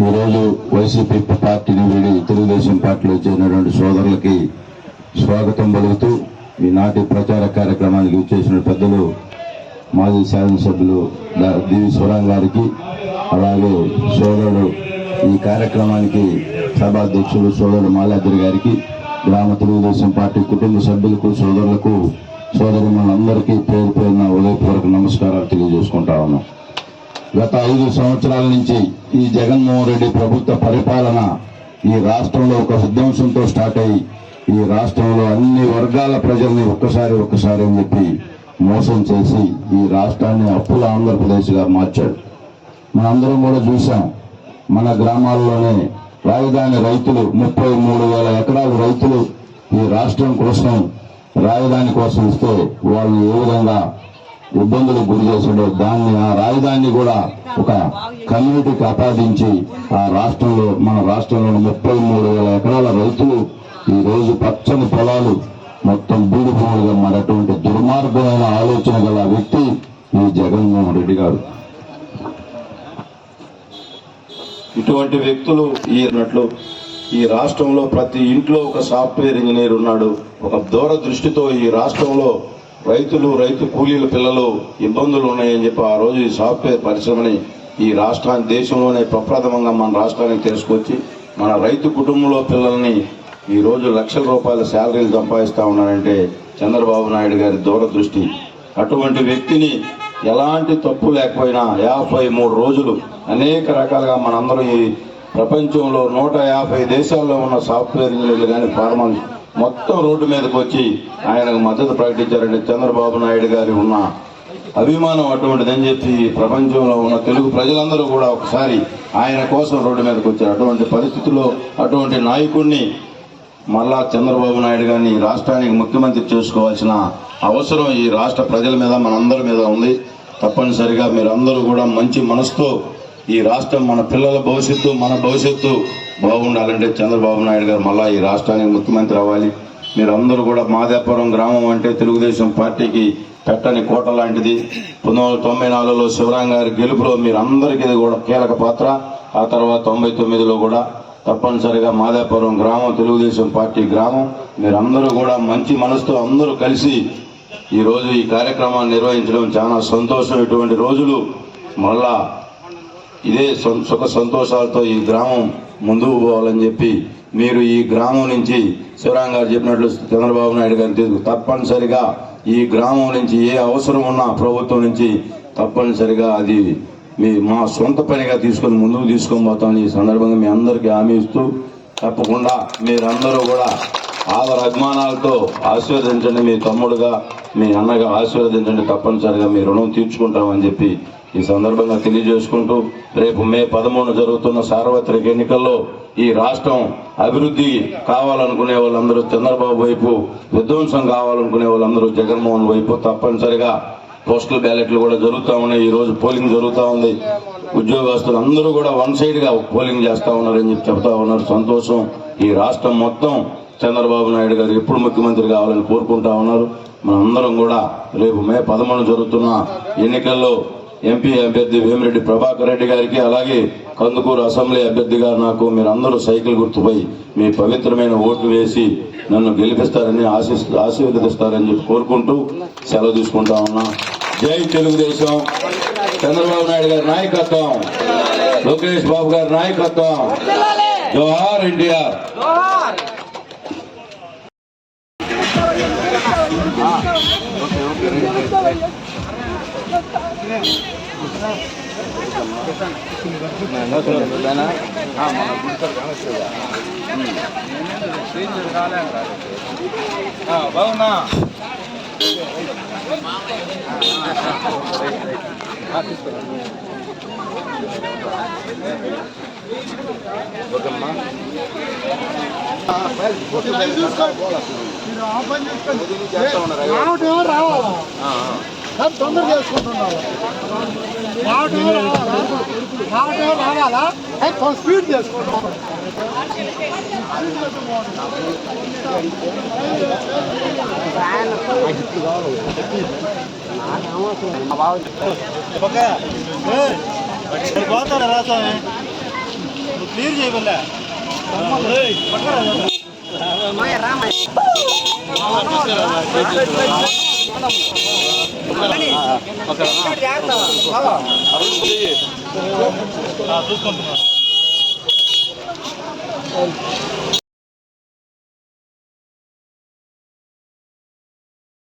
ఈరోజు వైసీపీ పార్టీని వీడి తెలుగుదేశం పార్టీలో చేరినటువంటి సోదరులకి స్వాగతం పలుకుతూ ఈనాటి ప్రచార కార్యక్రమానికి వచ్చేసిన పెద్దలు మాజీ శాసనసభ్యులు డా- దివి స్వరం గారికి అలాగే సోదరుడు ఈ కార్యక్రమానికి సభాధ్యక్షులు సోదరుడు మాలాద్రి గారికి గ్రామ తెలుగుదేశం పార్టీ కుటుంబ సభ్యులకు సోదరులకు సోదరు మనందరికీ పేరు పేరున ఉదయపూర్వక నమస్కారాలు తెలియజేసుకుంటా ఉన్నాం. గత ఐదు సంవత్సరాల నుంచి ఈ జగన్మోహన్ రెడ్డి ప్రభుత్వ పరిపాలన ఈ రాష్ట్రంలో ఒక విధ్వంసంతో స్టార్ట్ అయ్యి ఈ రాష్ట్రంలో అన్ని వర్గాల ప్రజల్ని ఒక్కసారి ఒక్కసారి అని చెప్పి మోసం చేసి ఈ రాష్ట్రాన్ని అప్పుల ఆంధ్రప్రదేశ్గా మార్చాడు. మనందరం కూడా చూసాం మన గ్రామాల్లోనే రాజధాని రైతులు ముప్పై మూడు వేల ఎకరాలు రైతులు ఈ రాష్ట్రం కోసం రాజధాని కోసం ఇస్తే వాళ్ళని ఏ విధంగా ఇబ్బందులకు గురి చేస్తుండే. దాన్ని ఆ రాజధానిని కూడా ఒక కమ్యూనిటీకి ఆపాదించి ఆ రాష్ట్రంలో మన రాష్ట్రంలో ముప్పై మూడు వేల ఎకరాల రైతులు ఈ రోజు పచ్చని పొలాలు మొత్తం బూడి భూములుగా మారటువంటి దుర్మార్గమైన ఆలోచన గల వ్యక్తి ఈ జగన్మోహన్ రెడ్డి గారు. ఇటువంటి వ్యక్తులు ఈ ఉన్నట్లు ఈ రాష్ట్రంలో ప్రతి ఇంట్లో ఒక సాఫ్ట్వేర్ ఇంజనీర్ ఉన్నాడు. ఒక దూరదృష్టితో ఈ రాష్ట్రంలో రైతులు రైతు కూలీల పిల్లలు ఇబ్బందులు ఉన్నాయని చెప్పి ఆ రోజు ఈ సాఫ్ట్వేర్ పరిశ్రమని ఈ రాష్ట్రాన్ని దేశంలోనే ప్రప్రథమంగా మన రాష్ట్రానికి తీసుకొచ్చి మన రైతు కుటుంబంలో పిల్లల్ని ఈ రోజు లక్షల రూపాయల శాలరీలు సంపాదిస్తూ ఉన్నారంటే చంద్రబాబు నాయుడు గారి దూరదృష్టి. అటువంటి వ్యక్తిని ఎలాంటి తప్పు లేకపోయినా యాభై మూడు రోజులు అనేక రకాలుగా మనందరం ఈ ప్రపంచంలో నూట యాభై దేశాల్లో ఉన్న సాఫ్ట్వేర్ ఇంజనీర్లు కానీ ఫార్మా మొత్తం రోడ్డు మీదకి వచ్చి ఆయనకు మద్దతు ప్రకటించారంటే చంద్రబాబు నాయుడు గారి ఉన్న అభిమానం అటువంటిదని చెప్పి ప్రపంచంలో ఉన్న తెలుగు ప్రజలందరూ కూడా ఒకసారి ఆయన కోసం రోడ్డు మీదకి వచ్చారు. అటువంటి పరిస్థితుల్లో అటువంటి నాయకుడిని మళ్ళా చంద్రబాబు నాయుడు గారిని ఈ రాష్ట్రానికి ముఖ్యమంత్రి చేసుకోవాల్సిన అవసరం ఈ రాష్ట్ర ప్రజల మీద మనందరి మీద ఉంది. తప్పనిసరిగా మీరందరూ కూడా మంచి మనసుతో ఈ రాష్ట్రం మన పిల్లల భవిష్యత్తు మన భవిష్యత్తు బాగుండాలంటే చంద్రబాబు నాయుడు గారు మళ్ళా ఈ రాష్ట్రానికి ముఖ్యమంత్రి అవ్వాలి. మీరందరూ కూడా మాదేపురం గ్రామం అంటే తెలుగుదేశం పార్టీకి పెట్టని కోట లాంటిది. పంతొమ్మిది వందల తొంభై నాలుగులో శివరాం గారి గెలుపులో మీరందరికీ ఇది కూడా కీలక పాత్ర. ఆ తర్వాత తొంభై తొమ్మిదిలో కూడా తప్పనిసరిగా మాదాపురం గ్రామం తెలుగుదేశం పార్టీ గ్రామం. మీరందరూ కూడా మంచి మనసుతో అందరూ కలిసి ఈ రోజు ఈ కార్యక్రమాన్ని నిర్వహించడం చాలా సంతోషం. ఇటువంటి రోజులు మళ్ళా ఇదే సుఖ సంతోషాలతో ఈ గ్రామం ముందుకు పోవాలని చెప్పి మీరు ఈ గ్రామం నుంచి శివరాం గారు చెప్పినట్లు చంద్రబాబు నాయుడు గారు తప్పనిసరిగా ఈ గ్రామం నుంచి ఏ అవసరం ఉన్నా ప్రభుత్వం నుంచి తప్పనిసరిగా అది మీ మా సొంత పనిగా తీసుకొని ముందుకు తీసుకొని పోతామని ఈ సందర్భంగా మీ అందరికీ హామీ ఇస్తూ తప్పకుండా మీరందరూ కూడా ఆదర అభిమానాలతో ఆశీర్వదించండి. మీ తమ్ముడుగా మీ అన్నగా ఆశీర్వదించండి. తప్పనిసరిగా మీ రుణం తీర్చుకుంటామని చెప్పి ఈ సందర్భంగా తెలియజేసుకుంటూ రేపు మే పదమూడు జరుగుతున్న సార్వత్రిక ఎన్నికల్లో ఈ రాష్ట్రం అభివృద్ధి కావాలనుకునే వాళ్ళందరూ చంద్రబాబు వైపు విధ్వంసం కావాలనుకునే వాళ్ళందరూ జగన్మోహన్ వైపు తప్పనిసరిగా పోస్టల్ బ్యాలెట్లు కూడా జరుగుతూ ఉన్నాయి. ఈరోజు పోలింగ్ జరుగుతూ ఉంది. ఉద్యోగస్తులు అందరూ కూడా వన్ సైడ్గా పోలింగ్ చేస్తూ ఉన్నారని చెప్పి చెప్తా ఉన్నారు. సంతోషం. ఈ రాష్ట్రం మొత్తం చంద్రబాబు నాయుడు గారు ఎప్పుడు ముఖ్యమంత్రి కావాలని కోరుకుంటా ఉన్నారు. మనందరం కూడా రేపు మే పదమూడు జరుగుతున్న ఎన్నికల్లో ఎంపీ అభ్యర్థి వేమిరెడ్డి ప్రభాకర్ రెడ్డి గారికి అలాగే కందుకూరు అసెంబ్లీ అభ్యర్థిగా నాకు మీరందరూ సైకిల్ గుర్తుపై మీ పవిత్రమైన ఓట్లు వేసి నన్ను గెలిపిస్తారని ఆశిస్ ఆశీర్వదిస్తారని చెప్పి కోరుకుంటూ సెలవు తీసుకుంటా ఉన్నా. జై తెలుగుదేశం. చంద్రబాబు నాయుడు గారి నాయకత్వం. లోకేష్ బాబు గారి నాయకత్వం. జోహార్! ఎన్టీఆర్. బాగున్నా రావటం రావాలా సార్ తొందరగా చేసుకుంటున్నావు రావటం రావాలా రావటం రావాలా అది కొంచెం స్పీడ్ చేసుకుంటాం పోతారా రాసామే క్లియర్ చేయగలే చూసుకుంటున్నాను